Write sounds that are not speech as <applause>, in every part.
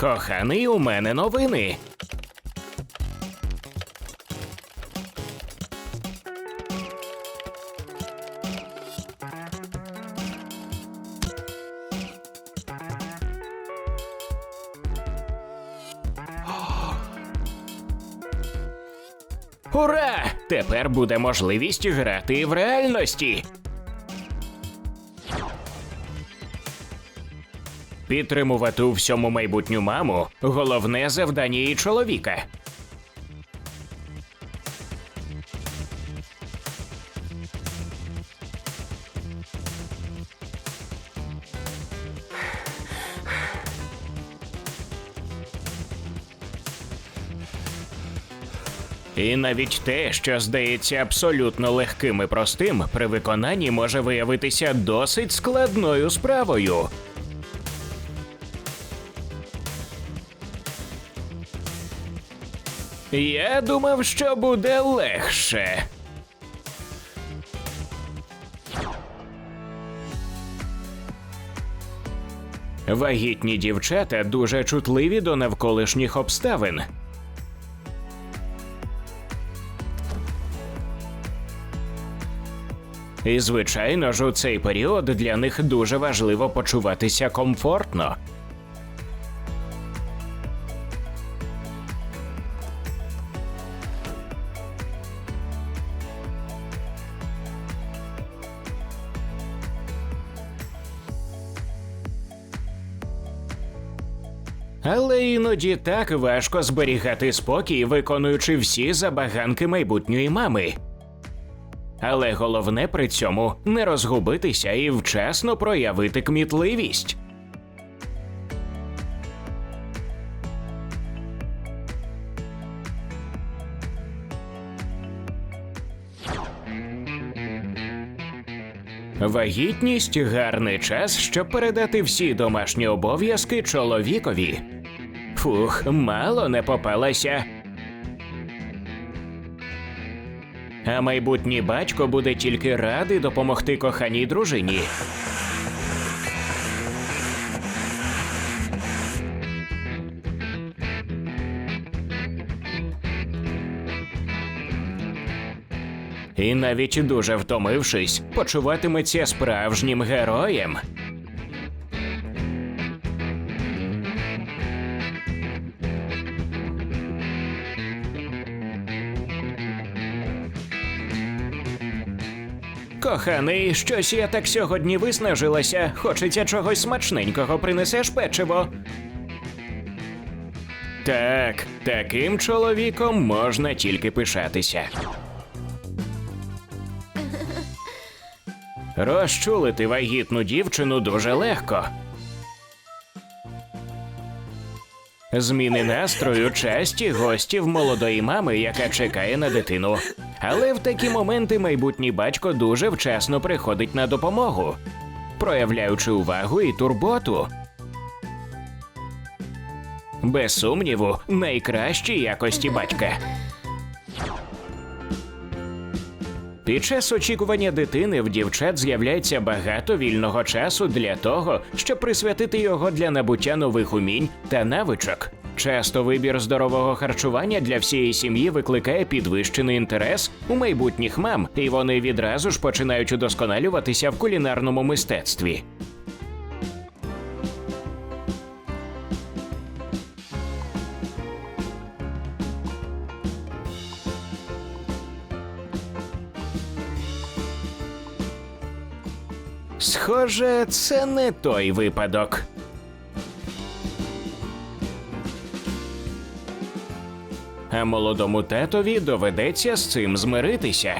Коханий, у мене новини. <gasps> Ура! Тепер буде можливість грати в реальності. Підтримувати у всьому майбутню маму головне завдання її чоловіка. І навіть те, що здається абсолютно легким і простим, при виконанні може виявитися досить складною справою. Я думав, що буде легше. Вагітні дівчата дуже чутливі до навколишніх обставин. І, звичайно ж, у цей період для них дуже важливо почуватися комфортно. Але іноді так важко зберігати спокій, виконуючи всі забаганки майбутньої мами. Але головне при цьому не розгубитися і вчасно проявити кмітливість. Вагітність гарний час, щоб передати всі домашні обов'язки чоловікові. Фух, мало не попалася. А майбутній батько буде тільки радий допомогти коханій дружині. І навіть дуже втомившись, почуватиметься справжнім героєм. Коханий, щось я так сьогодні виснажилася. Хочеться чогось смачненького, принесеш печиво. Так, таким чоловіком можна тільки пишатися. Розчулити вагітну дівчину дуже легко. Зміни настрою часті гості в молодої мами, яка чекає на дитину. Але в такі моменти майбутній батько дуже вчасно приходить на допомогу, проявляючи увагу і турботу. Без сумніву, найкращі якості батька. Під час очікування дитини в дівчат з'являється багато вільного часу для того, щоб присвятити його для набуття нових умінь та навичок. Часто вибір здорового харчування для всієї сім'ї викликає підвищений інтерес у майбутніх мам, і вони відразу ж починають удосконалюватися в кулінарному мистецтві. Схоже, це не той випадок. А молодому татові доведеться з цим змиритися.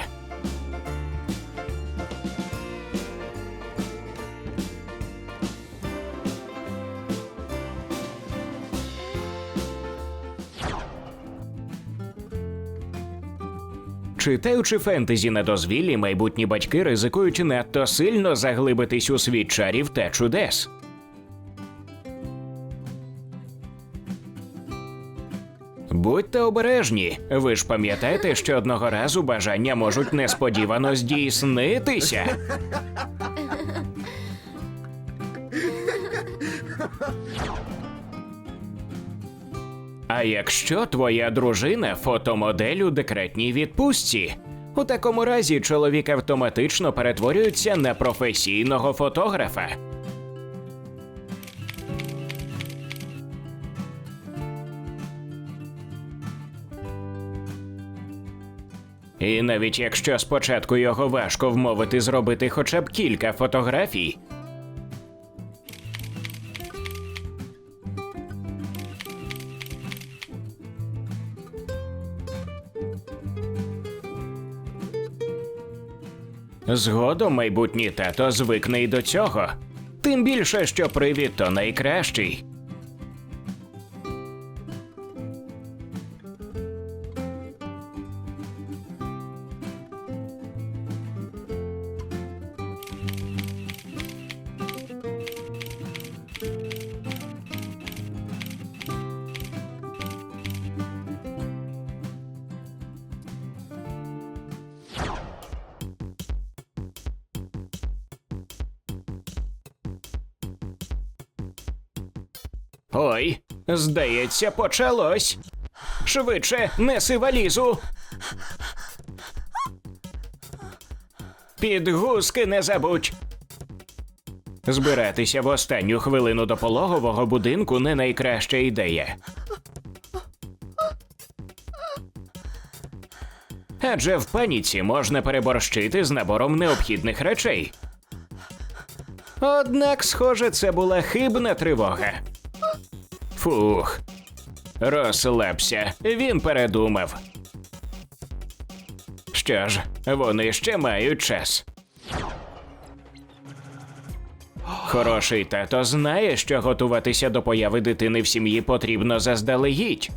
Читаючи фентезі на дозвіллі, майбутні батьки ризикують надто сильно заглибитись у світ чарів та чудес. Будьте обережні. Ви ж пам'ятаєте, що одного разу бажання можуть несподівано здійснитися. А якщо твоя дружина фотомодель у декретній відпустці? У такому разі чоловік автоматично перетворюється на професійного фотографа. І навіть якщо спочатку його важко вмовити зробити хоча б кілька фотографій, Згодом майбутній тато звикне й до цього. Тим більше, що привід то найкращий. Ой, здається, почалось. Швидше, неси валізу. Підгузки не забудь. Збиратися в останню хвилину до пологового будинку не найкраща ідея. Адже в паніці можна переборщити з набором необхідних речей. Однак, схоже, це була хибна тривога. Фух. Розслабся, він передумав. Що ж, вони ще мають час. Хороший тато знає, що готуватися до появи дитини в сім'ї потрібно заздалегідь.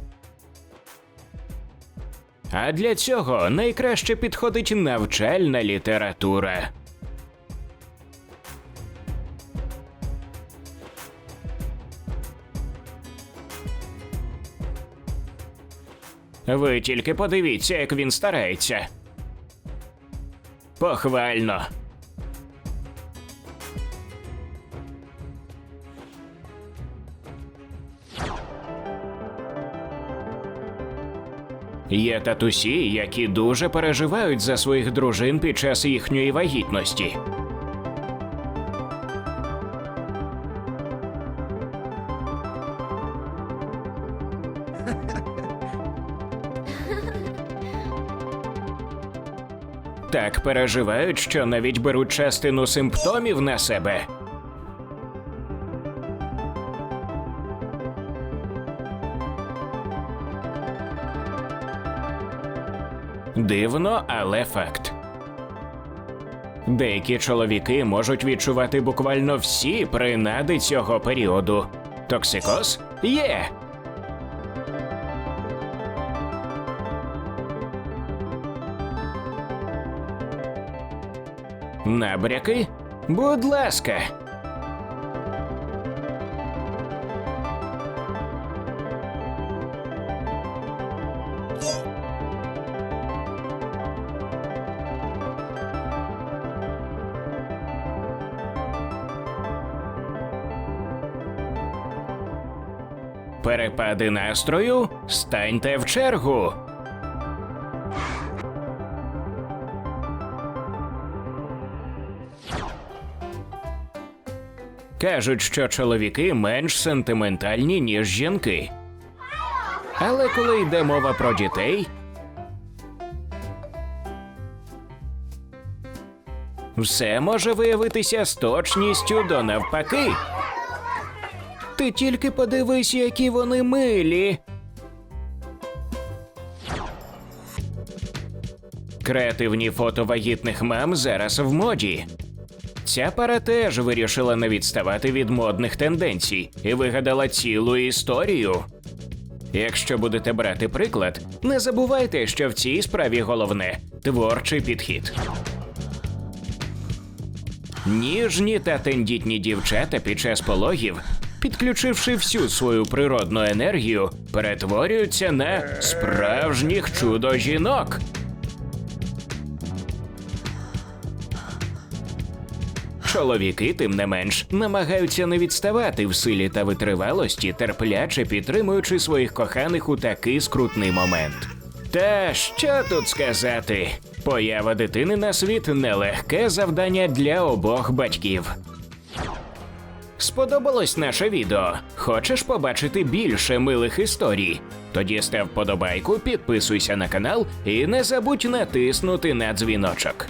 А для цього найкраще підходить навчальна література. Ви тільки подивіться, як він старається. Похвально. Є татусі, які дуже переживають за своїх дружин під час їхньої вагітності. Так переживають, що навіть беруть частину симптомів на себе. Дивно, але факт. Деякі чоловіки можуть відчувати буквально всі принади цього періоду. Токсикоз є. Набряки? Будь ласка. Перепади настрою? Станьте в чергу. Кажуть, що чоловіки менш сентиментальні, ніж жінки. Але коли йде мова про дітей. Все може виявитися з точністю до навпаки. Ти тільки подивись, які вони милі. Креативні фото вагітних мам зараз в моді. Ця пара теж вирішила не відставати від модних тенденцій і вигадала цілу історію. Якщо будете брати приклад, не забувайте, що в цій справі головне творчий підхід. Ніжні та тендітні дівчата під час пологів, підключивши всю свою природну енергію, перетворюються на справжніх чудо жінок. Чоловіки, тим не менш, намагаються не відставати в силі та витривалості, терпляче підтримуючи своїх коханих у такий скрутний момент. Та що тут сказати? Поява дитини на світ нелегке завдання для обох батьків. Сподобалось наше відео? Хочеш побачити більше милих історій? Тоді став подобайку, підписуйся на канал і не забудь натиснути на дзвіночок.